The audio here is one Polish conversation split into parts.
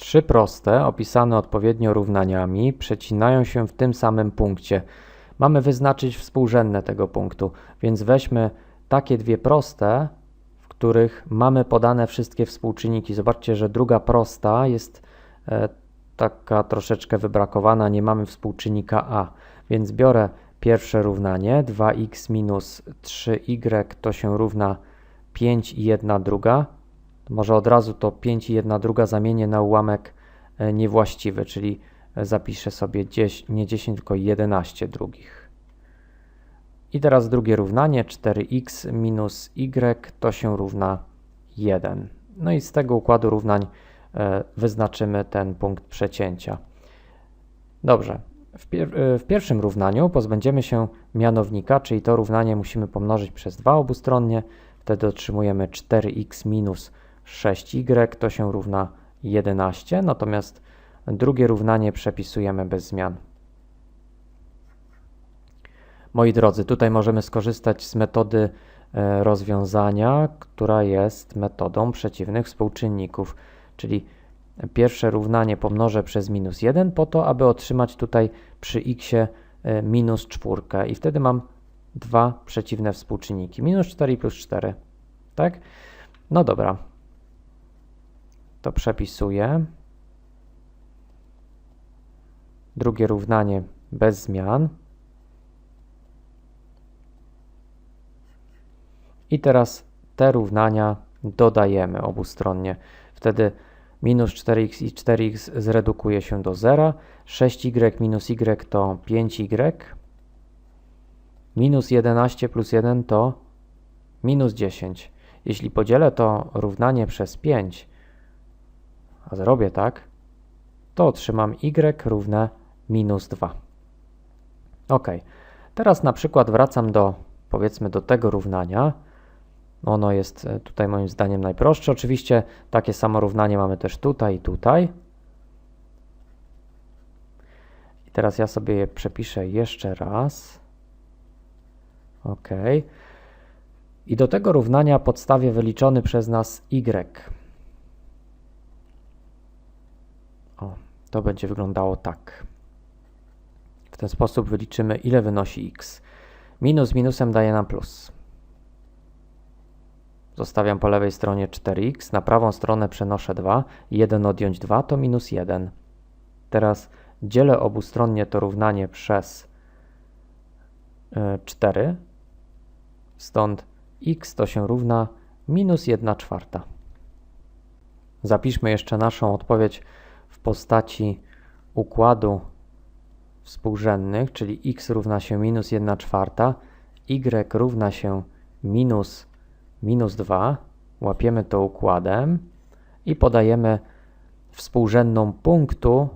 Trzy proste, opisane odpowiednio równaniami, przecinają się w tym samym punkcie. Mamy wyznaczyć współrzędne tego punktu, więc weźmy takie dwie proste, w których mamy podane wszystkie współczynniki. Zobaczcie, że druga prosta jest e, taka troszeczkę wybrakowana, nie mamy współczynnika a, więc biorę pierwsze równanie, 2x minus 3y to się równa 5 i 1 druga. Może od razu to 5 i 1 druga zamienię na ułamek e, niewłaściwy, czyli e, zapiszę sobie 10, nie 10, tylko 11 drugich. I teraz drugie równanie, 4x minus y to się równa 1. No i z tego układu równań e, wyznaczymy ten punkt przecięcia. Dobrze. W, pier w, pierwszym równaniu pozbędziemy się mianownika, czyli to równanie musimy pomnożyć przez 2 obustronnie. Wtedy otrzymujemy 4x minus 6y to się równa 11, natomiast drugie równanie przepisujemy bez zmian. Moi drodzy, tutaj możemy skorzystać z metody e, rozwiązania, która jest metodą przeciwnych współczynników, czyli pierwsze równanie pomnożę przez minus 1 po to, aby otrzymać tutaj przy x e, minus 4 i wtedy mam dwa przeciwne współczynniki, minus 4 plus 4, tak? No dobra, to przepisuję. Drugie równanie bez zmian. I teraz te równania dodajemy obustronnie. Wtedy minus 4x i 4x zredukuje się do 0. 6y minus y to 5y. Minus 11 plus 1 to minus 10. Jeśli podzielę to równanie przez 5, a zrobię tak, to otrzymam y równe minus 2. Ok, teraz na przykład wracam do, powiedzmy, do tego równania. Ono jest e, tutaj moim zdaniem najprostsze. Oczywiście takie samo równanie mamy też tutaj i tutaj. I teraz ja sobie je przepiszę jeszcze raz. Ok. I do tego równania podstawię wyliczony przez nas y. O, to będzie wyglądało tak. W ten sposób wyliczymy, ile wynosi x. Minus minusem daje nam plus. Zostawiam po lewej stronie 4x, na prawą stronę przenoszę 2, 1 odjąć 2 to minus 1. Teraz dzielę obustronnie to równanie przez 4, stąd x to się równa minus 1 czwarta. Zapiszmy jeszcze naszą odpowiedź w postaci układu współrzędnych, czyli x równa się minus 1 czwarta, y równa się minus, minus 2, łapiemy to układem i podajemy współrzędną punktu,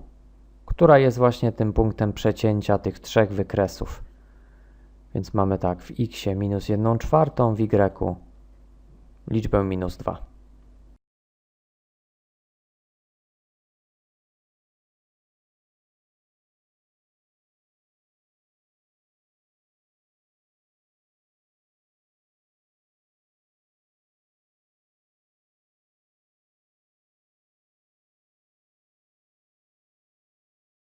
która jest właśnie tym punktem przecięcia tych trzech wykresów. Więc mamy tak, w x minus 1 czwartą, w y liczbę minus 2.